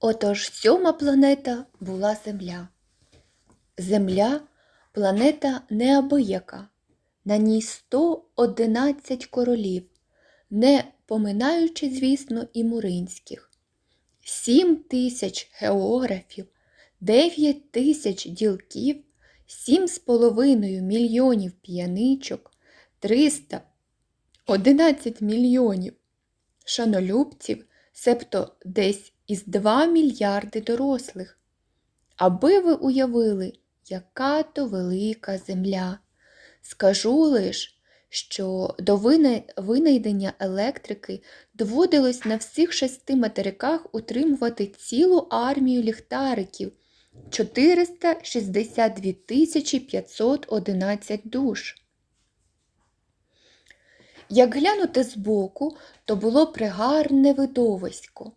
Отож сьома планета була Земля. Земля планета неабияка, на ній 111 королів, не поминаючи, звісно, і муринських, 7 тисяч географів, 9 тисяч ділків, 7,5 мільйонів п'яничок, 311 мільйонів шанолюбців, себто десь із 2 мільярди дорослих. Аби ви уявили, яка то велика земля. Скажу лиш, що до винайдення електрики доводилось на всіх шести материках утримувати цілу армію ліхтариків 462 тисячі 511 душ. Як глянути збоку, то було пригарне видовисько.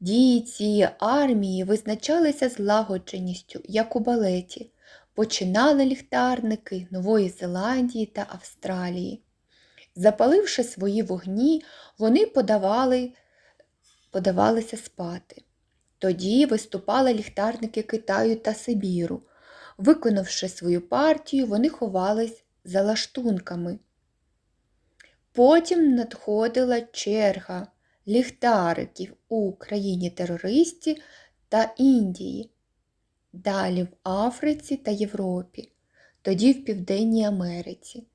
Дії цієї армії визначалися злагодженістю, як у балеті. Починали ліхтарники Нової Зеландії та Австралії. Запаливши свої вогні, вони подавали, подавалися спати. Тоді виступали ліхтарники Китаю та Сибіру. Виконавши свою партію, вони ховались за лаштунками. Потім надходила черга ліхтариків у країні терористі та Індії, далі в Африці та Європі, тоді в Південній Америці,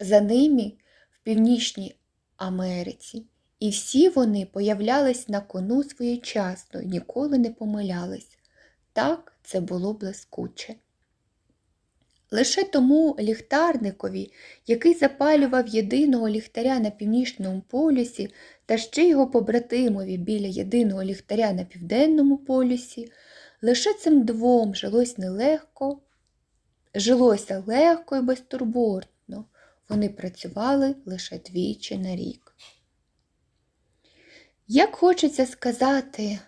за ними в Північній Америці. І всі вони появлялись на кону своєчасно, ніколи не помилялись. Так це було блискуче. Лише тому ліхтарникові, який запалював єдиного ліхтаря на північному полюсі та ще його побратимові біля єдиного ліхтаря на південному полюсі, лише цим двом жилось нелегко, жилося легко і безтурботно. Вони працювали лише двічі на рік. Як хочеться сказати,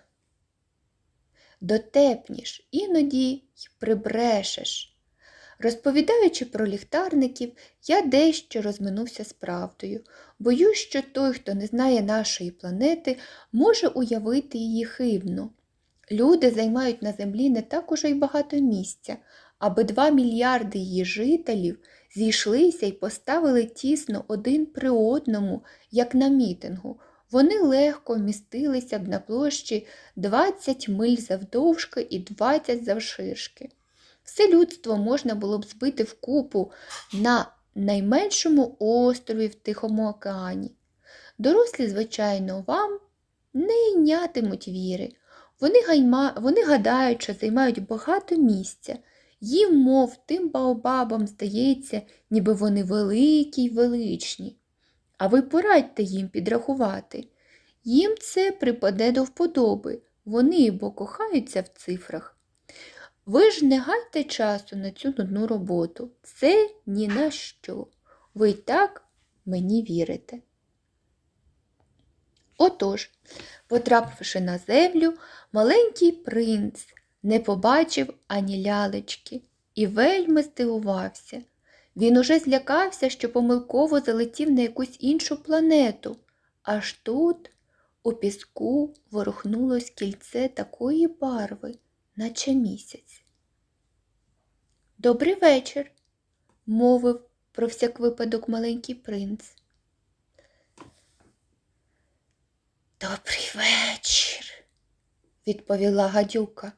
дотепніш, іноді й прибрешеш. Розповідаючи про ліхтарників, я дещо розминувся з правдою. Боюсь, що той, хто не знає нашої планети, може уявити її хибно. Люди займають на землі не так уже й багато місця, аби два мільярди її жителів зійшлися і поставили тісно один при одному, як на мітингу. Вони легко вмістилися б на площі 20 миль завдовжки і 20 завширшки. Все людство можна було б збити в купу на найменшому острові в Тихому океані. Дорослі, звичайно, вам не йнятимуть віри. Вони, гайма... Вони гадають, що займають багато місця. Їм, мов тим баобабам здається, ніби вони великі й величні. А ви порадьте їм підрахувати. Їм це припаде до вподоби. Вони бо кохаються в цифрах. Ви ж не гайте часу на цю нудну роботу. Це ні на що. Ви й так мені вірите. Отож, потрапивши на землю, маленький принц не побачив ані лялечки і вельми здивувався. Він уже злякався, що помилково залетів на якусь іншу планету. Аж тут у піску ворухнулось кільце такої барви, наче місяць. Добрий вечір, мовив про всяк випадок маленький принц. Добрий вечір, відповіла гадюка.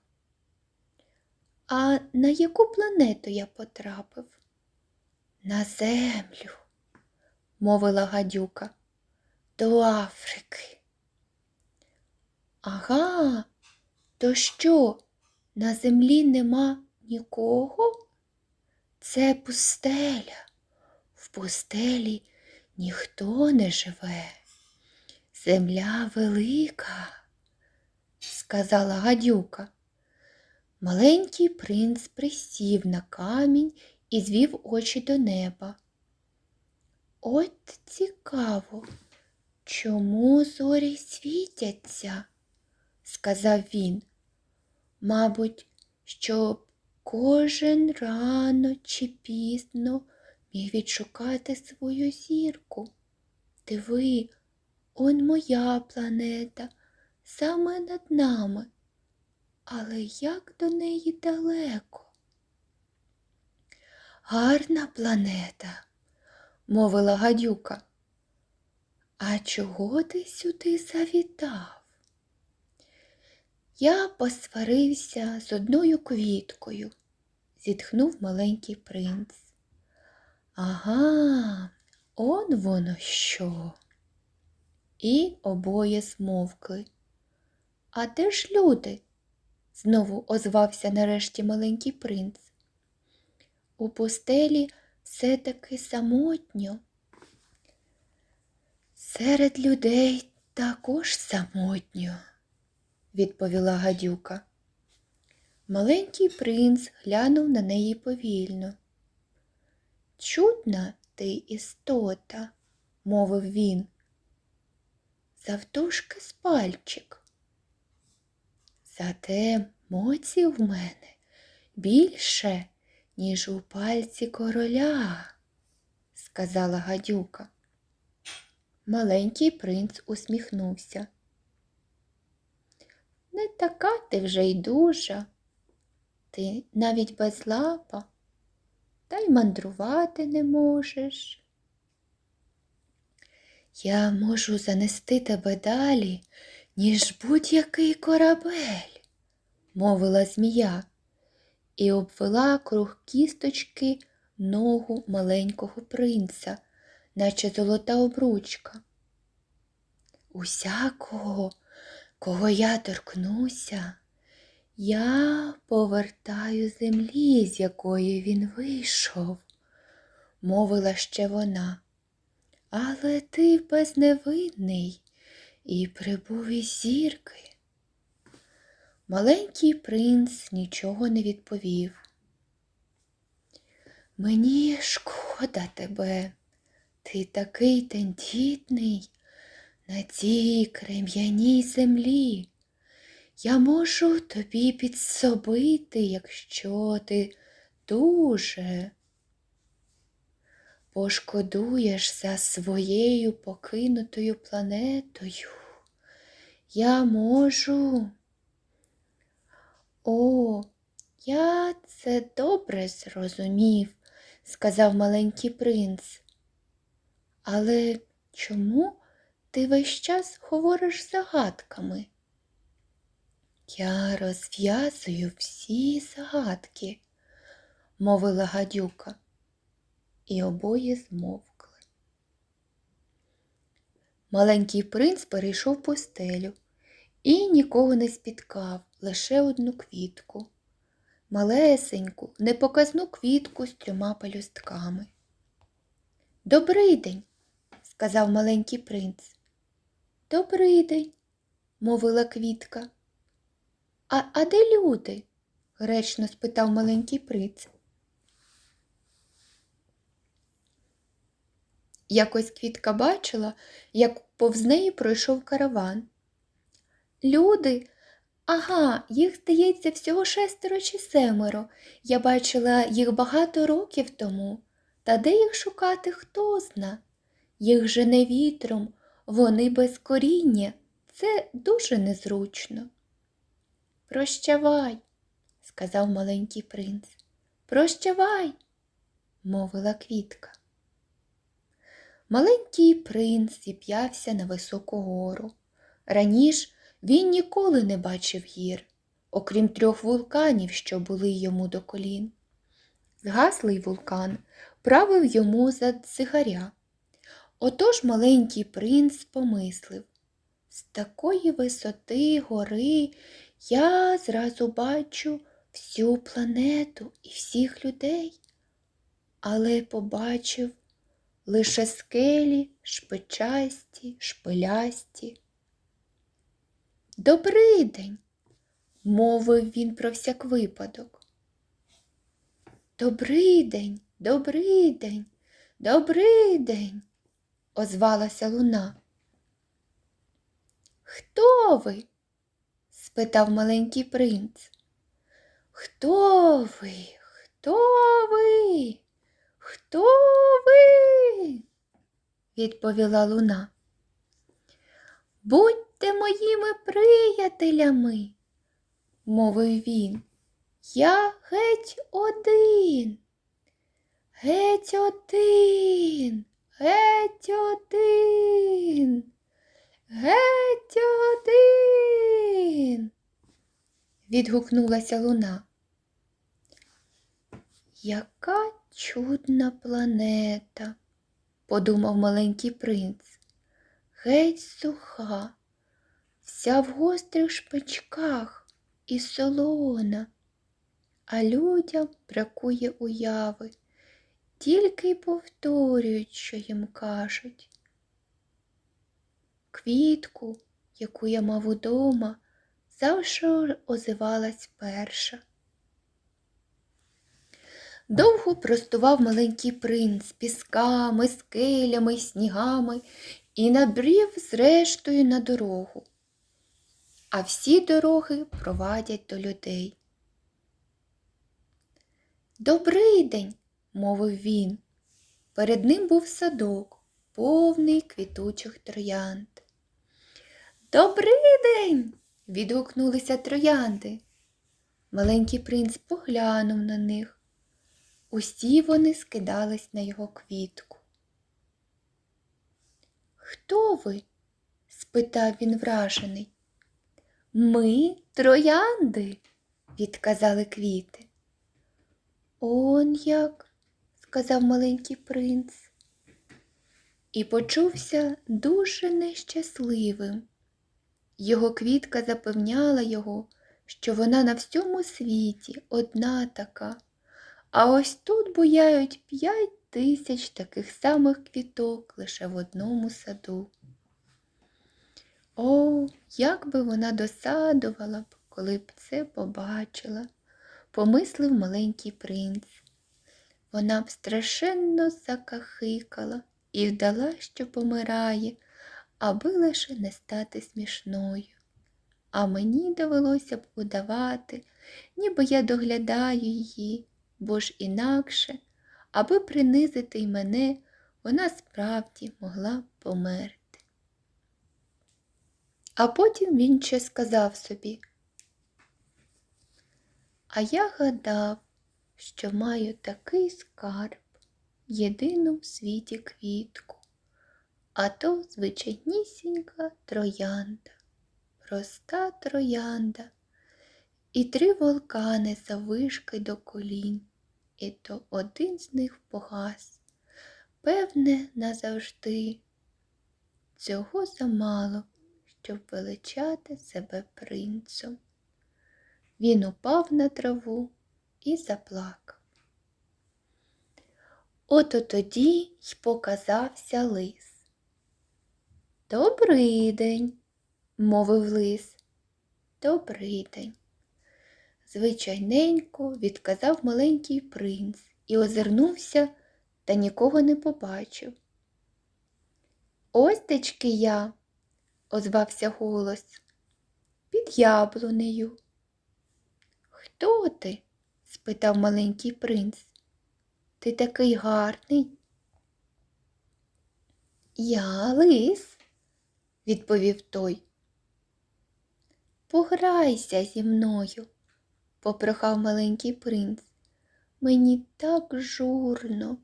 А на яку планету я потрапив? На землю, мовила гадюка, до Африки. Ага, то що, на землі нема нікого? Це пустеля. В пустелі ніхто не живе. Земля велика, сказала гадюка. Маленький принц присів на камінь і звів очі до неба. От цікаво, чому зорі світяться, сказав він. Мабуть, щоб кожен рано чи пізно міг відшукати свою зірку. Диви, он моя планета, саме над нами. але як до неї далеко? Гарна планета, мовила гадюка. А чого ти сюди завітав? Я посварився з одною квіткою, зітхнув маленький принц. Ага, он воно що. І обоє змовкли. А де ж люди? знову озвався нарешті маленький принц. У пустелі все таки самотньо. Серед людей також самотньо, відповіла гадюка. Маленький принц глянув на неї повільно. Чудна ти істота, мовив він. Завдовжки з пальчик. Зате моці в мене більше, ніж у пальці короля, сказала гадюка. Маленький принц усміхнувся. Не така ти вже й дужа, ти навіть без лапа, та й мандрувати не можеш. Я можу занести тебе далі, ніж будь-який корабель, мовила змія і обвела круг кісточки ногу маленького принца, наче золота обручка. Усякого, кого я торкнуся, я повертаю землі, з якої він вийшов, мовила ще вона. Але ти безневинний і прибув із зірки. Маленький принц нічого не відповів. Мені шкода тебе, ти такий тендітний на цій крем'яній землі. Я можу тобі підсобити, якщо ти дуже пошкодуєш за своєю покинутою планетою. Я можу. О, я це добре зрозумів, сказав маленький принц. Але чому ти весь час говориш загадками? Я розв'язую всі загадки, мовила гадюка і обоє змовкли. Маленький принц перейшов постелю і нікого не спіткав, лише одну квітку, малесеньку, непоказну квітку з трьома пелюстками. Добрий день, сказав маленький принц. Добрий день, мовила квітка. А, а де люди? гречно спитав маленький принц. Якось квітка бачила, як повз неї пройшов караван. Люди, ага, їх, здається, всього шестеро чи семеро. Я бачила їх багато років тому. Та де їх шукати, хто зна. Їх жене вітром, вони без коріння. Це дуже незручно. Прощавай, сказав маленький принц. Прощавай, мовила квітка. Маленький принц зіп'явся на високу гору. Раніше він ніколи не бачив гір, окрім трьох вулканів, що були йому до колін. Згаслий вулкан правив йому за цигаря. Отож маленький принц помислив з такої висоти гори я зразу бачу всю планету і всіх людей, але побачив лише скелі шпичасті, шпилясті. Добрий день, мовив він про всяк випадок. Добрий день, добрий день, добрий день, озвалася луна. Хто ви? спитав маленький принц. Хто ви? Хто ви? Хто ви? відповіла луна. Будьте моїми приятелями, мовив він. Я геть один. Геть один. Геть один. Геть один. Відгукнулася луна. Яка чудна планета, подумав маленький принц. Геть суха, вся в гострих шпичках і солона, а людям бракує уяви, тільки й повторюють, що їм кажуть. Квітку, яку я мав удома, завжди озивалась перша. Довго простував маленький принц пісками, скелями, снігами і набрів зрештою на дорогу. А всі дороги провадять до людей. Добрий день, мовив він. Перед ним був садок, повний квітучих троянд. Добрий день. відгукнулися троянди. Маленький принц поглянув на них. Усі вони скидались на його квітку. Хто ви? спитав він вражений. Ми троянди, відказали квіти. Он як, сказав маленький принц, і почувся дуже нещасливим. Його квітка запевняла його, що вона на всьому світі одна така. А ось тут буяють п'ять тисяч таких самих квіток лише в одному саду. О, як би вона досадувала б, коли б це побачила, помислив маленький принц. Вона б страшенно закахикала і вдала, що помирає, аби лише не стати смішною. А мені довелося б удавати, ніби я доглядаю її бо ж інакше, аби принизити й мене, вона справді могла б померти. А потім він ще сказав собі, а я гадав, що маю такий скарб, єдину в світі квітку, а то звичайнісінька троянда, проста троянда і три вулкани завишки до колін і то один з них погас. Певне, назавжди. Цього замало, щоб величати себе принцем. Він упав на траву і заплакав. Ото тоді й показався лис. Добрий день, мовив лис. Добрий день звичайненько відказав маленький принц і озирнувся та нікого не побачив. Ось течки я, озвався голос, під яблунею. Хто ти? Спитав маленький принц. Ти такий гарний. Я лис, відповів той. Пограйся зі мною, попрохав маленький принц. Мені так журно.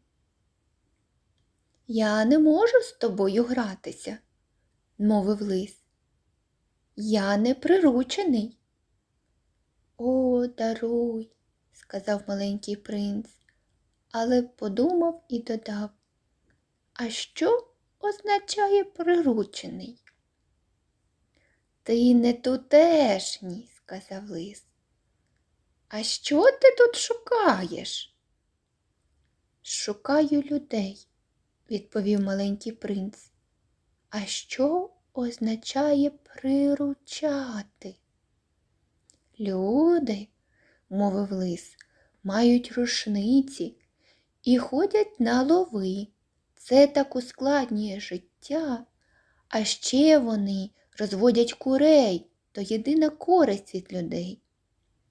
Я не можу з тобою гратися, мовив лис. Я не приручений. О, даруй, сказав маленький принц, але подумав і додав. А що означає приручений? Ти не тутешній, сказав лис. А що ти тут шукаєш? Шукаю людей, відповів маленький принц. А що означає приручати? Люди, мовив лис, мають рушниці і ходять на лови. Це так ускладнює життя, а ще вони розводять курей, то єдина користь від людей.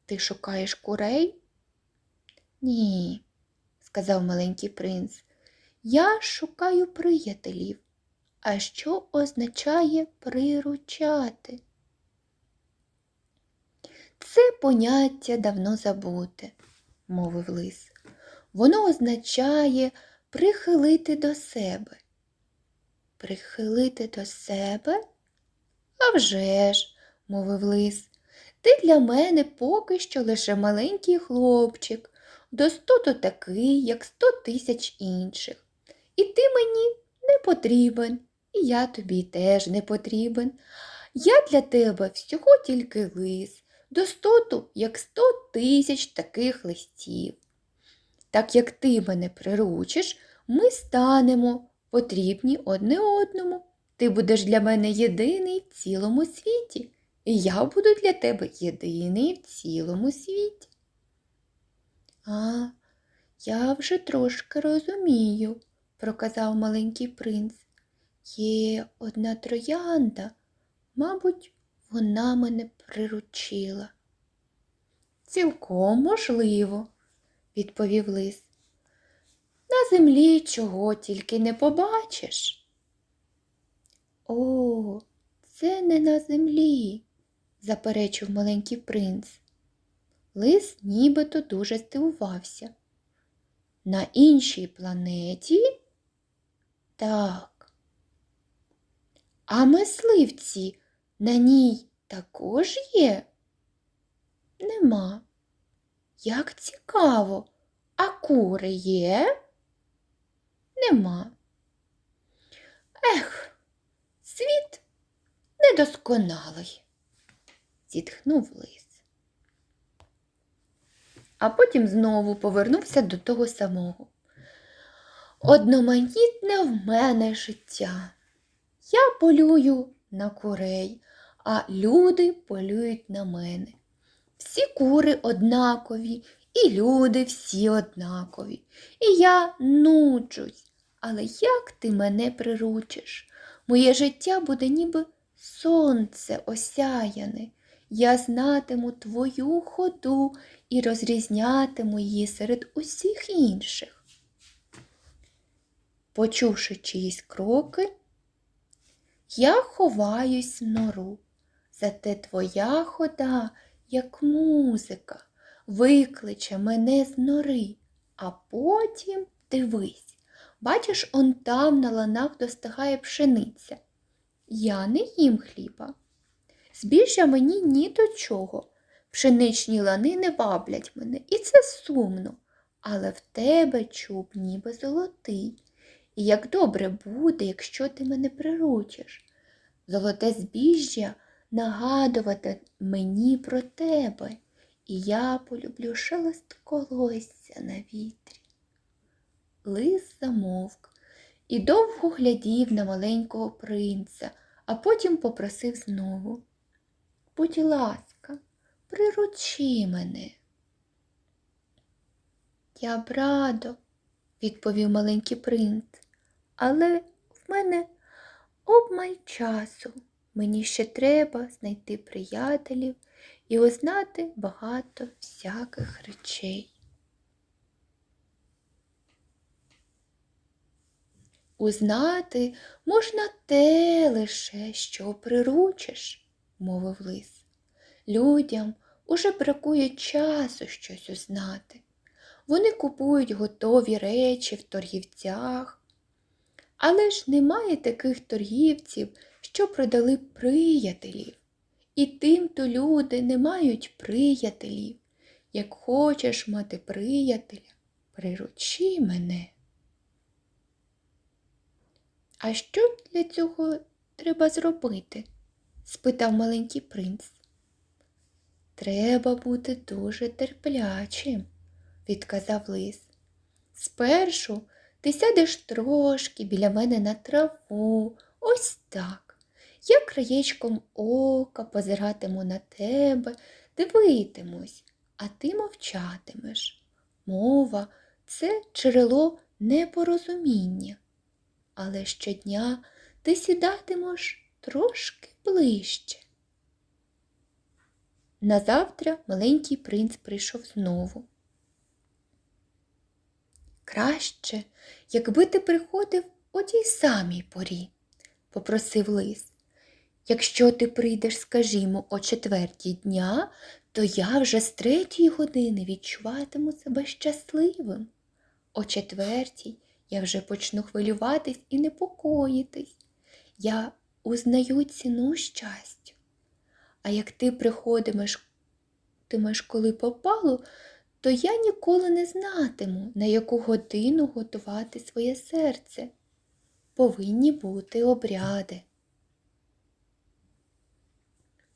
Ти шукаєш курей? Ні, сказав маленький принц. Я шукаю приятелів. А що означає приручати? Це поняття давно забуте, мовив лис. Воно означає прихилити до себе. Прихилити до себе? «А вже ж», – мовив лис, ти для мене поки що лише маленький хлопчик, достото такий, як сто тисяч інших. І ти мені не потрібен, і я тобі теж не потрібен. Я для тебе всього тільки лис, достоту, як сто тисяч таких листів. Так як ти мене приручиш, ми станемо потрібні одне одному. Ти будеш для мене єдиний в цілому світі, і я буду для тебе єдиний в цілому світі. А, я вже трошки розумію, проказав маленький принц. Є одна троянда, мабуть, вона мене приручила. Цілком можливо, відповів лис. На землі чого тільки не побачиш. О, це не на землі, заперечив маленький принц. Лис нібито дуже здивувався. На іншій планеті? Так. А мисливці на ній також є? Нема. Як цікаво, а кури є? Нема. Ех, світ недосконалий, зітхнув лис. А потім знову повернувся до того самого. Одноманітне в мене життя. Я полюю на курей, а люди полюють на мене. Всі кури однакові, і люди всі однакові. І я нуджусь. Але як ти мене приручиш? Моє життя буде ніби сонце осяяне. Я знатиму твою ходу і розрізнятиму її серед усіх інших. Почувши чиїсь кроки, я ховаюсь в нору, зате твоя хода, як музика, викличе мене з нори, а потім дивись, бачиш, он там на ланах достигає пшениця. Я не їм хліба. Збіжжя мені ні до чого. Пшеничні лани не ваблять мене, і це сумно. Але в тебе чуб ніби золотий. І як добре буде, якщо ти мене приручиш. Золоте збіжжя нагадувати мені про тебе, і я полюблю шелест колосся на вітрі. Лис замовк і довго глядів на маленького принца, а потім попросив знову. Будь ласка, приручи мене. Я б радо, відповів маленький принц, але в мене обмаль часу. Мені ще треба знайти приятелів і узнати багато всяких речей. Узнати можна те лише, що приручиш, мовив лис. Людям уже бракує часу щось узнати. Вони купують готові речі в торгівцях. Але ж немає таких торгівців, що продали приятелів. І тим-то люди не мають приятелів. Як хочеш мати приятеля, приручи мене. А що для цього треба зробити? спитав маленький принц. Треба бути дуже терплячим, відказав лис. Спершу ти сядеш трошки біля мене на траву, ось так. Я краєчком ока позиратиму на тебе, дивитимусь, а ти мовчатимеш. Мова це джерело непорозуміння. Але щодня ти сідатимеш трошки ближче. Назавтра маленький принц прийшов знову. Краще, якби ти приходив о тій самій порі, попросив лис. Якщо ти прийдеш, скажімо, о четвертій дня, то я вже з третьої години відчуватиму себе щасливим. О четвертій я вже почну хвилюватись і непокоїтись. Я узнаю ціну щастя. А як ти приходимеш, тимеш, коли попало, то я ніколи не знатиму, на яку годину готувати своє серце. Повинні бути обряди.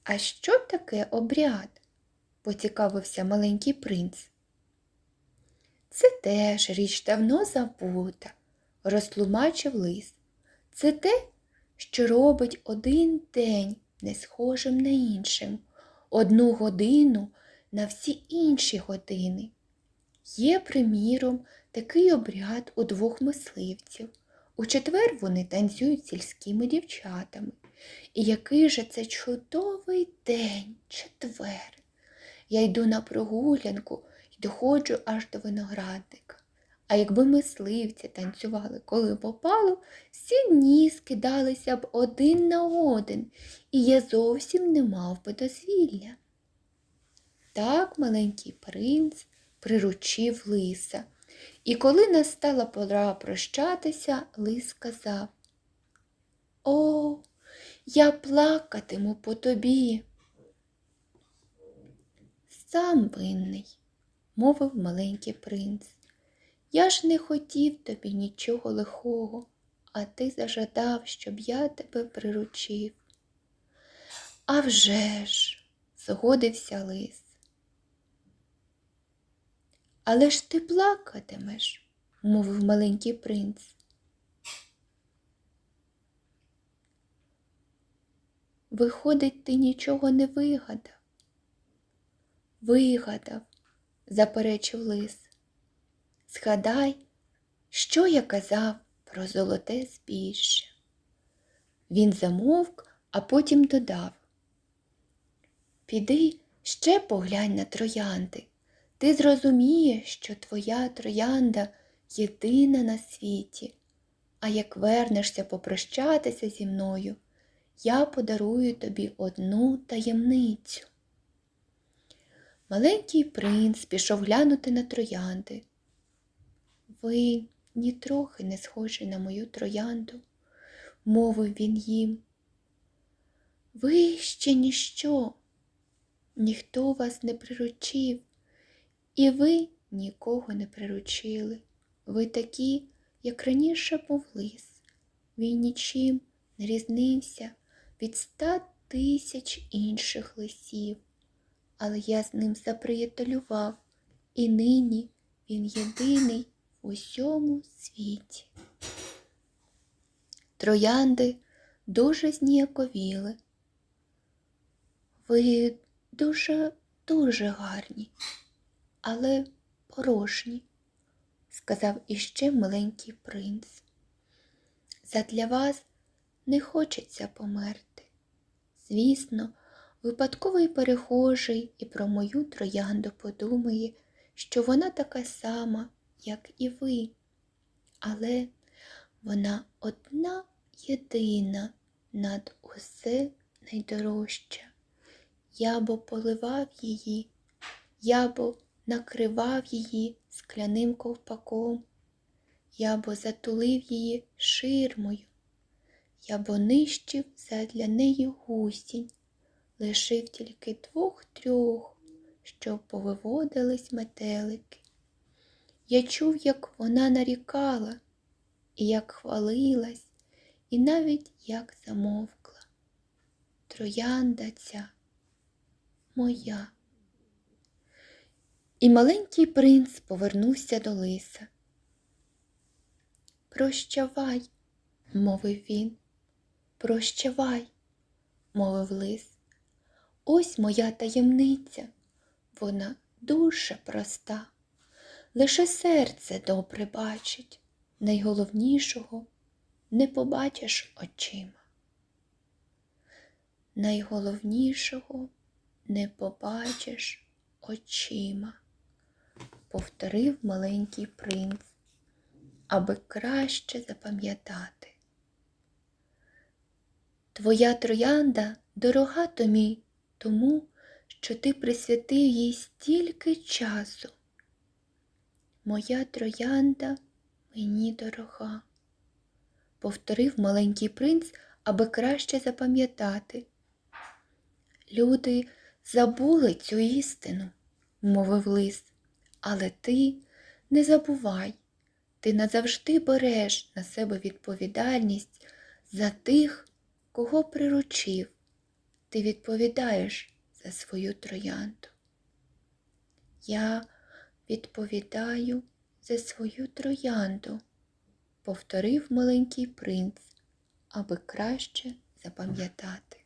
А що таке обряд? поцікавився маленький принц. Це теж річ давно забута, розтлумачив лис. Це те, що робить один день не схожим на іншим, одну годину на всі інші години. Є, приміром, такий обряд у двох мисливців. У четвер вони танцюють сільськими дівчатами. І який же це чудовий день, четвер. Я йду на прогулянку і доходжу аж до виноградника. А якби мисливці танцювали, коли попало, всі дні скидалися б один на один, і я зовсім не мав би дозвілля. Так маленький принц приручив лиса. І коли настала пора прощатися, лис сказав О, я плакатиму по тобі. Сам винний, мовив маленький принц. Я ж не хотів тобі нічого лихого, а ти зажадав, щоб я тебе приручив. «А вже ж!» – згодився лис. Але ж ти плакатимеш, мовив маленький принц. Виходить, ти нічого не вигадав. Вигадав, заперечив лис. Згадай, що я казав про золоте збіжжя. Він замовк, а потім додав. Піди ще поглянь на троянди. Ти зрозумієш, що твоя троянда єдина на світі, а як вернешся попрощатися зі мною, я подарую тобі одну таємницю. Маленький принц пішов глянути на троянди. Ви нітрохи не схожі на мою троянду, мовив він їм. Ви ще ніщо, ніхто вас не приручив, і ви нікого не приручили. Ви такі, як раніше був лис. Він нічим не різнився від ста тисяч інших лисів, але я з ним заприятелював, і нині він єдиний в усьому світі. Троянди дуже зніяковіли. Ви дуже, дуже гарні, але порожні, сказав іще маленький принц. Задля вас не хочеться померти. Звісно, випадковий перехожий і про мою троянду подумає, що вона така сама, як і ви, але вона одна єдина над усе найдорожча. Я бо поливав її, я бо накривав її скляним ковпаком, я бо затулив її ширмою, я бо нищив задля неї гусінь, лишив тільки двох-трьох, щоб повиводились метелики. Я чув, як вона нарікала, і як хвалилась, і навіть як замовкла. Троянда ця моя. І маленький принц повернувся до лиса. Прощавай, мовив він. Прощавай, мовив лис. Ось моя таємниця. Вона дуже проста. Лише серце добре бачить, найголовнішого не побачиш очима. Найголовнішого не побачиш очима, повторив маленький принц, аби краще запам'ятати. Твоя троянда дорога тобі тому, що ти присвятив їй стільки часу. Моя троянда мені дорога, повторив маленький принц, аби краще запам'ятати. Люди забули цю істину, мовив лис, але ти не забувай, ти назавжди береш на себе відповідальність за тих, кого приручив. Ти відповідаєш за свою троянду. Я відповідаю за свою троянду, повторив маленький принц, аби краще запам'ятати.